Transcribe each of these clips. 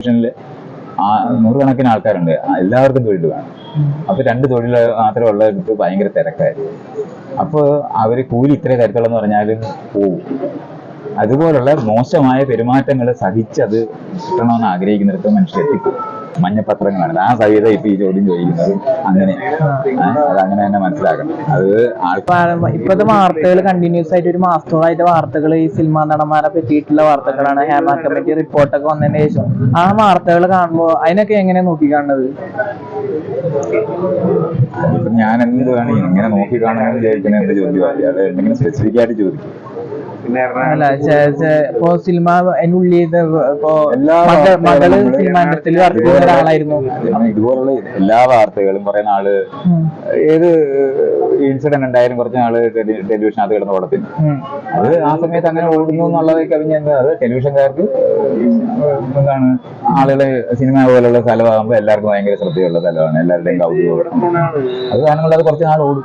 ഡിവിഷനിൽ ആ നൂറുകണക്കിന് ആൾക്കാരുണ്ട്. എല്ലാവർക്കും തൊഴിൽ വേണം. അപ്പൊ രണ്ട് തൊഴിൽ മാത്രമേ ഉള്ളവർക്ക് ഭയങ്കര തിരക്കായിരുന്നു അപ്പോൾ അവർ കൂലി ഇത്ര തരത്തുള്ളെന്ന് പറഞ്ഞാലും പോവും. അതുപോലുള്ള മോശമായ പെരുമാറ്റങ്ങൾ സഹിച്ചത് കിട്ടണമെന്ന് ആഗ്രഹിക്കുന്നിടത്ത് മനുഷ്യർ എത്തിക്കും മഞ്ഞപ്പത്രങ്ങളാണ് ആ സഹിത ഇപ്പൊ ഈ ചോദ്യം ചോദിക്കുന്നത്. അങ്ങനെ. അത് അങ്ങനെ തന്നെ മനസ്സിലാക്കണം. അത് ഇപ്പോഴത്തെ വാർത്തകൾ കണ്ടിന്യൂസ് ആയിട്ട് ഒരു മാസത്തോളായിട്ട് വാർത്തകൾ ഈ സിനിമാ നടന്മാരെ പറ്റിയിട്ടുള്ള വാർത്തകളാണ്. ഹേമ കമ്മിറ്റി റിപ്പോർട്ടൊക്കെ വന്നതിന് ശേഷം. ആ വാർത്തകൾ കാണുമ്പോൾ അതിനൊക്കെ എങ്ങനെ നോക്കി കാണുന്നത്? എന്ത് വേണം ഇങ്ങനെ നോക്കി കാണുന്നത് ചോദിക്കുന്നത് എന്ത് ചോദ്യമാണ് അയാൾ എന്തെങ്കിലും സ്പെസിഫിക് ആയിട്ട് ചോദിക്കും. അല്ല ഇപ്പൊ സിനിമ ഇപ്പൊ മകൾ വർക്ക് ചെയ്യുന്ന ഒരാളായിരുന്നു. ഇതുപോലുള്ള എല്ലാ വാർത്തകളും കുറെ നാൾ ഏത് ഇൻസിഡന്റ് ഉണ്ടായിരുന്നു കുറച്ച് നാൾ ടെലിവിഷൻ ടെലിവിഷനകത്ത് കിടന്ന ഓടത്തിന് അത് ആ സമയത്ത് അങ്ങനെ ഓടുന്നു എന്നുള്ളത് കവിഞ്ഞ എന്താ അത് ടെലിവിഷൻകാർക്ക് എന്താണ് ആളുകളെ സിനിമ പോലുള്ള സ്ഥലമാകുമ്പോൾ എല്ലാവർക്കും ഭയങ്കര ശ്രദ്ധയുള്ള സ്ഥലമാണ്. എല്ലാവരുടെയും കൗതുകം അത് കാരണം അത് കുറച്ച് നാൾ ഓടും.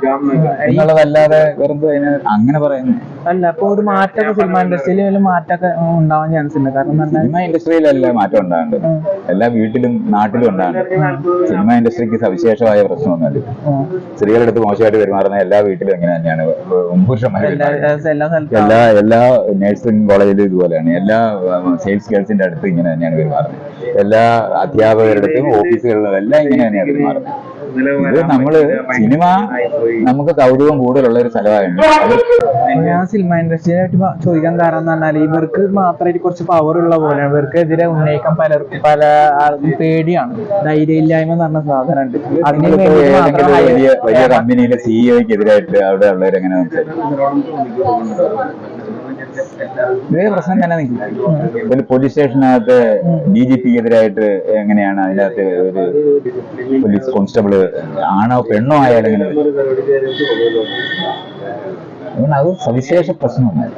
എന്നുള്ളതല്ലാതെ വെറുതെ അങ്ങനെ പറയുന്നു. അല്ല അപ്പൊ ഒരു മാറ്റമൊക്കെ സിനിമ ഇൻഡസ്ട്രിയിൽ മാറ്റമൊക്കെ ഉണ്ടാവാൻ ചാൻസ് ഉണ്ട്. കാരണം സിനിമ ഇൻഡസ്ട്രിയിലല്ല മാറ്റം ഉണ്ടാകുന്നത് എല്ലാ വീട്ടിലും നാട്ടിലും ഉണ്ടാകുന്നുണ്ട് സിനിമ ഇൻഡസ്ട്രിക്ക് സവിശേഷമായ പ്രശ്നമൊന്നുമല്ല. ഉം. സ്ത്രീകളെടുത്ത് മോശമായിട്ട് പെരുമാറുന്ന എല്ലാ വീട്ടിലും എങ്ങനെ തന്നെയാണ്. പുരുഷന്മാർ എല്ലാ എല്ലാ നഴ്സിംഗ് കോളേജിലും ഇതുപോലെയാണ്. എല്ലാ സെയിൽസ് ഗേൾസിന്റെ അടുത്ത് ഇങ്ങനെ തന്നെയാണ് പെരുമാറുന്നത് എല്ലാ അധ്യാപകരുടെ അടുത്തും ഓഫീസുകളിലും എല്ലാം ഇങ്ങനെ തന്നെയാണ് പെരുമാറുന്നത് ഇത് നമ്മൾ സിനിമ നമുക്ക് കൗതുകം കൂടുതലുള്ള ഒരു സ്ഥലമായിരുന്നു ഞാൻ സിനിമ ഇൻഡസ്ട്രിയെ പറ്റി ചോദിക്കാൻ കാരണം എന്ന് പറഞ്ഞാൽ ഇവർക്ക് മാത്രമായിട്ട് കുറച്ച് പവർ ഉള്ള പോലെയാണ് ഇവർക്കെതിരെ ഉന്നയിക്കാൻ പലർക്കും പല ആൾക്കും പേടിയാണ്. ധൈര്യമില്ലായ്മ എന്ന് പറഞ്ഞ സാധനം ഉണ്ട് അതിന് വേണ്ടി വലിയ കമ്പനിയിലെ സിഇഒക്ക് എതിരായിട്ട് അവിടെ ഉള്ളവരെങ്ങനെ സംസാരിക്കും? ഇതേ പ്രശ്നം തന്നെ നിൽക്കും ഒരു പോലീസ് സ്റ്റേഷനകത്ത് ഡി ജി പി എതിരായിട്ട് എങ്ങനെയാണ് അതിനകത്ത് ഒരു പോലീസ് കോൺസ്റ്റബിൾ ആണോ പെണ്ണോ ആയാലും എങ്ങനെ അതുകൊണ്ട് അത് സവിശേഷ പ്രശ്നമൊന്നല്ല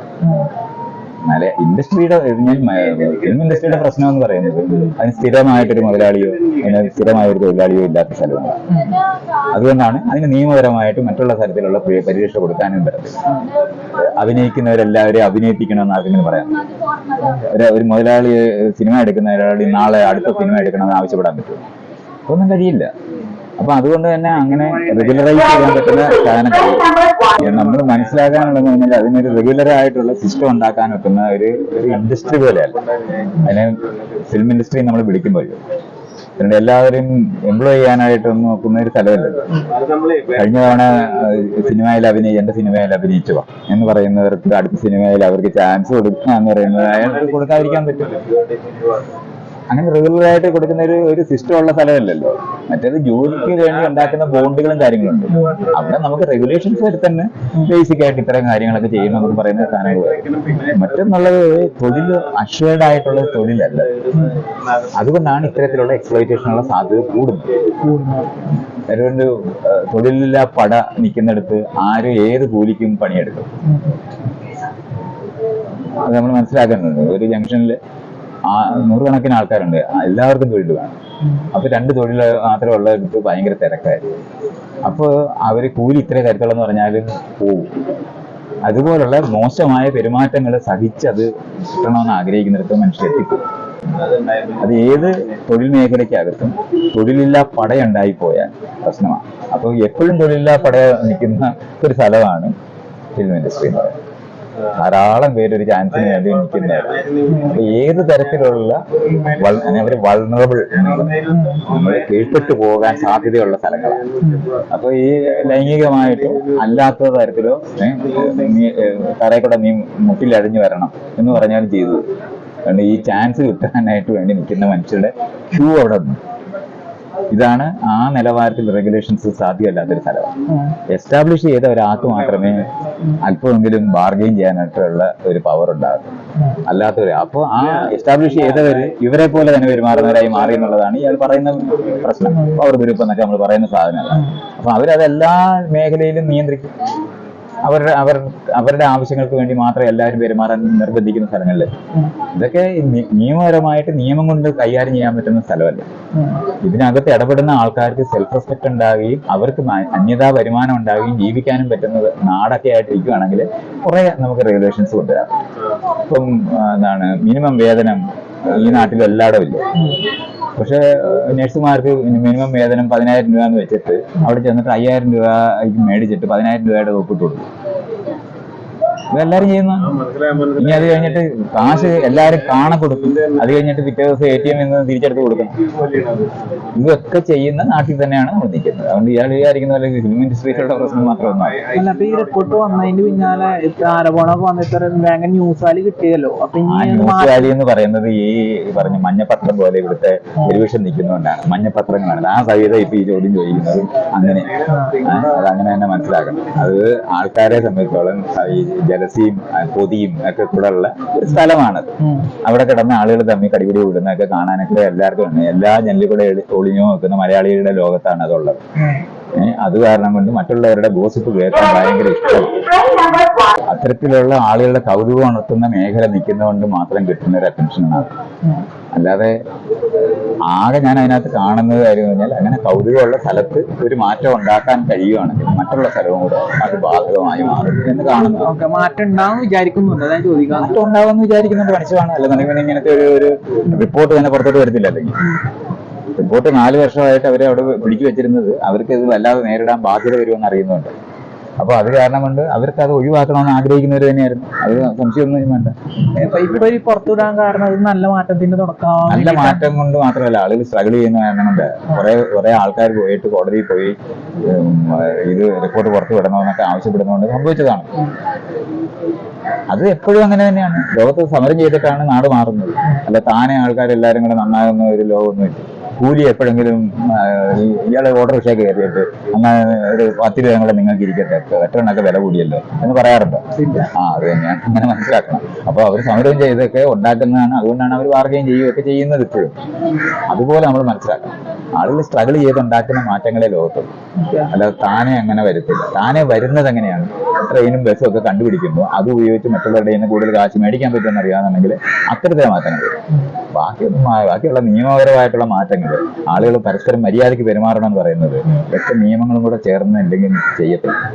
എന്നാൽ ഇൻഡസ്ട്രിയുടെ ഫിലിം ഇൻഡസ്ട്രിയുടെ പ്രശ്നം എന്ന് പറയുന്നത് അതിന് സ്ഥിരമായിട്ടൊരു മുതലാളിയോ അതിന് സ്ഥിരമായ ഒരു തൊഴിലാളിയോ ഇല്ലാത്ത സ്ഥലമാണ്. അതുകൊണ്ടാണ് അതിന് നിയമപരമായിട്ട് മറ്റുള്ള തരത്തിലുള്ള പരി- പരിരക്ഷ കൊടുക്കാനും പറ്റത്തില്ല. അഭിനയിക്കുന്നവരെല്ലാവരെയും അഭിനയിപ്പിക്കണമെന്ന് ആർക്കെങ്കിലും പറയാം? ഒരു ഒരു മുതലാളി സിനിമ എടുക്കുന്ന ഒരാളി നാളെ അടുത്ത സിനിമ എടുക്കണമെന്ന് ആവശ്യപ്പെടാൻ പറ്റുമോ? ഒന്നും കഴിയില്ല. അപ്പൊ അതുകൊണ്ട് തന്നെ അങ്ങനെ റെഗുലറൈസ് ചെയ്യാൻ പറ്റുന്ന സാധനം. നമ്മൾ മനസ്സിലാക്കാനുള്ള പറഞ്ഞാൽ അതിനൊരു റെഗുലർ ആയിട്ടുള്ള സിസ്റ്റം ഉണ്ടാക്കാൻ വെക്കുന്ന ഒരു ഒരു ഇൻഡസ്ട്രി പോലെയല്ല. അതിനെ ഫിലിം ഇൻഡസ്ട്രി നമ്മൾ വിളിക്കുമ്പോൾ അതുകൊണ്ട് എല്ലാവരും എംപ്ലോയ് ചെയ്യാനായിട്ട് നോക്കുന്ന ഒരു സ്ഥലമല്ലല്ലോ കഴിഞ്ഞ തവണ സിനിമയിൽ അഭിനയി എന്റെ സിനിമയിൽ അഭിനയിച്ചു എന്ന് പറയുന്നവർക്ക് അടുത്ത സിനിമയിൽ അവർക്ക് ചാൻസ് കൊടുക്കുക എന്ന് പറയുന്നത് അയാൾക്ക് കൊടുക്കാതിരിക്കാൻ പറ്റും. അങ്ങനെ റെഗുലർ ആയിട്ട് കൊടുക്കുന്ന ഒരു ഒരു സിസ്റ്റം ഉള്ള സ്ഥലമല്ലല്ലോ. മറ്റേത് ജോലിക്ക് വേണ്ടി ഉണ്ടാക്കുന്ന ബോണ്ടുകളും കാര്യങ്ങളുണ്ട്. അവിടെ നമുക്ക് റെഗുലേഷൻസ് വരെ തന്നെ ബേസിക് ആയിട്ട് ഇത്തരം കാര്യങ്ങളൊക്കെ ചെയ്യണം എന്ന് പറയുന്ന സാധനങ്ങൾ മറ്റൊന്നുള്ളത് തൊഴിൽ അഷ്വേർഡ് ആയിട്ടുള്ള തൊഴിലല്ല. അതുകൊണ്ടാണ് ഇത്തരത്തിലുള്ള എക്സ്പ്ലോയിറ്റേഷനുള്ള സാധ്യത കൂടുന്നത്. അതുകൊണ്ട് തൊഴിലില്ല പട നിൽക്കുന്നിടത്ത് ആര് ഏത് കൂലിക്കും പണിയെടുക്കും. അത് നമ്മൾ മനസ്സിലാക്കുന്നുണ്ട്. ഒരു ജംഗ്ഷനിൽ ആ നൂറുകണക്കിന് ആൾക്കാരുണ്ട്. എല്ലാവർക്കും തൊഴിൽ വേണം. അപ്പൊ രണ്ട് തൊഴിൽ മാത്രമേ ഉള്ളവർക്ക് ഭയങ്കര തിരക്കായിരുന്നു അപ്പോൾ അവർ കൂലി ഇത്ര തരത്തുള്ളെന്ന് പറഞ്ഞാലും പോവും. അതുപോലുള്ള മോശമായ പെരുമാറ്റങ്ങൾ സഹിച്ചത് കിട്ടണമെന്ന് ആഗ്രഹിക്കുന്നിടത്ത് മനുഷ്യർ എത്തിക്കും. അത് ഏത് തൊഴിൽ മേഖലയ്ക്കകത്തും തൊഴിലില്ലാ പടയുണ്ടായി പോയാൽ പ്രശ്നമാണ്. അപ്പോൾ എപ്പോഴും തൊഴിലില്ലാ പട നിൽക്കുന്ന ഒരു സ്ഥലമാണ് ഫിലിം ഇൻഡസ്ട്രി എന്ന് പറയുന്നത്. ധാരാളം പേര് ഒരു ചാൻസിന് വേണ്ടി നിൽക്കുന്നത് അപ്പൊ ഏത് തരത്തിലുള്ള അവർ വൾണറബിൾ കീഴ്പ്പെട്ടു പോകാൻ സാധ്യതയുള്ള സ്ഥലങ്ങളാണ്. അപ്പൊ ഈ ലൈംഗികമായിട്ടോ അല്ലാത്ത തരത്തിലോ തറയക്കൂടെ നീ തറയിൽ കൂടെ നീ മുട്ടിലഴിഞ്ഞു വരണം എന്ന് പറഞ്ഞാൽ ചെയ്തു. അതുകൊണ്ട് ഈ ചാൻസ് കിട്ടാനായിട്ട് വേണ്ടി നിൽക്കുന്ന മനുഷ്യരുടെ ക്യൂ അവിടെ നിന്ന്. ഇതാണ് ആ നിലവാരത്തിൽ റെഗുലേഷൻസ് സാധ്യമല്ലാത്തൊരു സ്ഥലമാണ്. എസ്റ്റാബ്ലിഷ് ചെയ്ത ഒരാൾക്ക് മാത്രമേ അല്പമെങ്കിലും ബാർഗെയിൻ ചെയ്യാനായിട്ടുള്ള ഒരു പവർ ഉണ്ടാകും. അല്ലാത്തവര് അപ്പോൾ ആ എസ്റ്റാബ്ലിഷ് ചെയ്തവര് ഇവരെ പോലെ തന്നെ പെരുമാറുന്നവരായി മാറി എന്നുള്ളതാണ് ഇയാൾ പറയുന്ന പ്രശ്നം. പവർ ഗ്രൂപ്പ് എന്നൊക്കെ നമ്മൾ പറയുന്ന സാധനമാണ് അപ്പൊ അവരതെല്ലാ മേഖലയിലും നിയന്ത്രിക്കും. അവരുടെ അവർ അവരുടെ ആവശ്യങ്ങൾക്ക് വേണ്ടി മാത്രം എല്ലാവരും പെരുമാറാൻ നിർബന്ധിക്കുന്ന സ്ഥലങ്ങളിൽ ഇതൊക്കെ നിയമപരമായിട്ട് നിയമം കൊണ്ട് കൈകാര്യം ചെയ്യാൻ പറ്റുന്ന സ്ഥലമല്ല? ഇതിനകത്ത് ഇടപെടുന്ന ആൾക്കാർക്ക് സെൽഫ് റെസ്പെക്ട് ഉണ്ടാവുകയും അവർക്ക് അന്യതാ വരുമാനം ഉണ്ടാവുകയും ജീവിക്കാനും പറ്റുന്നത് നാടൊക്കെ ആയിട്ടിരിക്കുകയാണെങ്കിൽ കുറെ നമുക്ക് റെഗുലേഷൻസ് കൊണ്ടുവരാം. ഇപ്പം എന്താണ് മിനിമം വേതനം ഈ നാട്ടിൽ എല്ലായിടവും ഇല്ല? പക്ഷെ നഴ്സുമാർക്ക് മിനിമം വേതനം പതിനായിരം രൂപ എന്ന് വെച്ചിട്ട് അവിടെ ചെന്നിട്ട് അയ്യായിരം രൂപ മേടിച്ചിട്ട് പതിനായിരം രൂപയുടെ ഒപ്പിട്ട് കൊടുക്കും. ഇതെല്ലാരും ചെയ്യുന്ന? ഇനി അത് കഴിഞ്ഞിട്ട് കാശ് എല്ലാരും കാണ കൊടുക്കും. അത് കഴിഞ്ഞിട്ട് പിറ്റേ ദിവസം എ ടി എം നിന്ന് തിരിച്ചെടുത്ത് കൊടുക്കണം. ഇതൊക്കെ ചെയ്യുന്ന നാട്ടിൽ തന്നെയാണ് നമ്മൾ നിൽക്കുന്നത് അതുകൊണ്ട് ഇയാൾ വിചാരിക്കുന്ന പോലെ ഫിലിം ഇൻഡസ്ട്രിയിലുള്ള പ്രശ്നം മാത്രമൊന്നും അല്ല അപ്പൊ ഈ റിപ്പോർട്ട് വന്നതിന്റെ പിന്നാലെ ഇത്ര ആരോപണമൊക്കെ വന്നിട്ട് ഭയങ്കര ന്യൂസാൽ കിട്ടിയല്ലോ. അപ്പൊ എന്ന് പറയുന്നത് ഈ പറഞ്ഞ മഞ്ഞപത്രം പോലെ ഇവിടുത്തെ ടെലിവിഷൻ നിൽക്കുന്നതുകൊണ്ടാണ്. മഞ്ഞപത്രങ്ങളാണ്. ആ സഹിത ഇപ്പൊ ഈ ചോദ്യം ചോദിക്കുന്നത് അങ്ങനെ. അത് അങ്ങനെ തന്നെ മനസ്സിലാക്കണം. അത് ആൾക്കാരെ സംബന്ധിച്ചോളം ഈ ജലസിയും പൊതിയും ഒക്കെ കൂടെ ഉള്ള ഒരു സ്ഥലമാണത്. അവിടെ കിടന്ന ആളുകൾ തമ്മിൽ കടിപിടി വിടുന്നതൊക്കെ കാണാനൊക്കെ എല്ലാവർക്കും ഉണ്ട്. എല്ലാ ജനലുകളെ ഒളിഞ്ഞു നോക്കുന്ന മലയാളികളുടെ ലോകത്താണ് അതുള്ളത്. അത് കാരണം കൊണ്ട് മറ്റുള്ളവരുടെ ഗോസിപ്പ് കേൾക്കാൻ ഭയങ്കര ഇഷ്ടം. അത്തരത്തിലുള്ള ആളുകളുടെ കൗതുകം ഉണർത്തുന്ന മേഖല നിൽക്കുന്നതുകൊണ്ട് മാത്രം കിട്ടുന്ന ഒരു അറ്റൻഷനാണ്. അല്ലാതെ ആകെ ഞാൻ അതിനകത്ത് കാണുന്നത് കാര്യം കഴിഞ്ഞാൽ പറഞ്ഞാൽ അങ്ങനെ കൗതുകമുള്ള സ്ഥലത്ത് ഒരു മാറ്റം ഉണ്ടാക്കാൻ കഴിയുവാണെങ്കിൽ മറ്റുള്ള സ്ഥലവും കൂടെ അത് ബാധകമായി മാറും. എന്ന് കാണുന്നു മാറ്റം ഉണ്ടാവും വിചാരിക്കുന്നുണ്ട്. ചോദിക്കാം മാറ്റം ഉണ്ടാവുമെന്ന് വിചാരിക്കുന്നുണ്ട് മനുഷ്യമാണ് അല്ലെന്നുണ്ടെങ്കിൽ ഇങ്ങനത്തെ ഒരു ഒരു റിപ്പോർട്ട് തന്നെ പുറത്തോട്ട് വരത്തില്ല അല്ലെങ്കിൽ. റിപ്പോർട്ട് നാല് വർഷമായിട്ട് അവരെ അവിടെ പിടിച്ചു വെച്ചിരുന്നത്. അവർക്ക് ഇത് വല്ലാതെ നേരിടാൻ ബാധ്യത വരുമെന്ന് അറിയുന്നുണ്ട്. അപ്പൊ അത് കാരണം കൊണ്ട് അവർക്ക് അത് ഒഴിവാക്കണമെന്ന് ആഗ്രഹിക്കുന്നവർ തന്നെയായിരുന്നു. അത് സംശയമൊന്നും വേണ്ട. ഇപ്പൊ ഈ പുറത്തുവിടാൻ കാരണം അത് നല്ല മാറ്റത്തിന്റെ തുടക്കം. നല്ല മാറ്റം കൊണ്ട് മാത്രമല്ല ആളുകൾ സ്ട്രഗിൾ ചെയ്യുന്ന കാരണം കൊണ്ട് കുറെ കുറെ ആൾക്കാർ പോയിട്ട് കോടതിയിൽ പോയി ഇത് റിപ്പോർട്ട് പുറത്തു വിടണമെന്നൊക്കെ ആവശ്യപ്പെടുന്നതുകൊണ്ട് സംഭവിച്ചതാണ്. അത് എപ്പോഴും അങ്ങനെ തന്നെയാണ്. ലോകത്ത് സമരം ചെയ്തിട്ടാണ് നാട് മാറുന്നത്. അല്ല താനെ ആൾക്കാരെല്ലാരും കൂടെ നന്നാകുന്ന ഒരു ലോകമൊന്നുമില്ല. കൂലി എപ്പോഴെങ്കിലും ഇയാളെ ഓട്ടോറിക്ഷ കയറിയിട്ട് അങ്ങനെ ഒരു പത്ത് രൂപ ഞങ്ങളെ നിങ്ങൾക്ക് ഇരിക്കട്ടെ. പെട്രോളിനൊക്കെ വില കൂടിയല്ലോ എന്ന് പറയാറുണ്ട്. ആ അത് തന്നെയാണ് അങ്ങനെ മനസ്സിലാക്കണം. അപ്പൊ അവർ സമരം ചെയ്തൊക്കെ ഉണ്ടാക്കുന്നതാണ്. അതുകൊണ്ടാണ് അവർ വാർഗയും ചെയ്യുകയൊക്കെ ചെയ്യുന്നത് ഇപ്പോഴും. അതുപോലെ നമ്മൾ മനസ്സിലാക്കണം. ആളുകൾ സ്ട്രഗിൾ ചെയ്ത് ഉണ്ടാക്കുന്ന മാറ്റങ്ങളെ ലോകത്തുള്ളൂ അല്ലാതെ താനെ അങ്ങനെ വരത്തില്ല. താനെ വരുന്നത് എങ്ങനെയാണ്? ട്രെയിനും ബസ്സും ഒക്കെ കണ്ടുപിടിക്കുമ്പോൾ അത് ഉപയോഗിച്ച് മറ്റുള്ളവരുടെ കൂടുതൽ കാശ് മേടിക്കാൻ പറ്റുമെന്ന് അറിയാമെന്നുണ്ടെങ്കിൽ അത്തരത്തിലെ മാറ്റങ്ങൾ ബാക്കിയൊന്നും ബാക്കിയുള്ള നിയമപരമായിട്ടുള്ള മാറ്റങ്ങൾ ആളുകൾ പരസ്പരം മര്യാദയ്ക്ക് പെരുമാറണം എന്ന് പറയുന്നത് ഇതൊക്കെ നിയമങ്ങളും കൂടെ ചേർന്ന് എന്തെങ്കിലും ചെയ്യത്തില്ല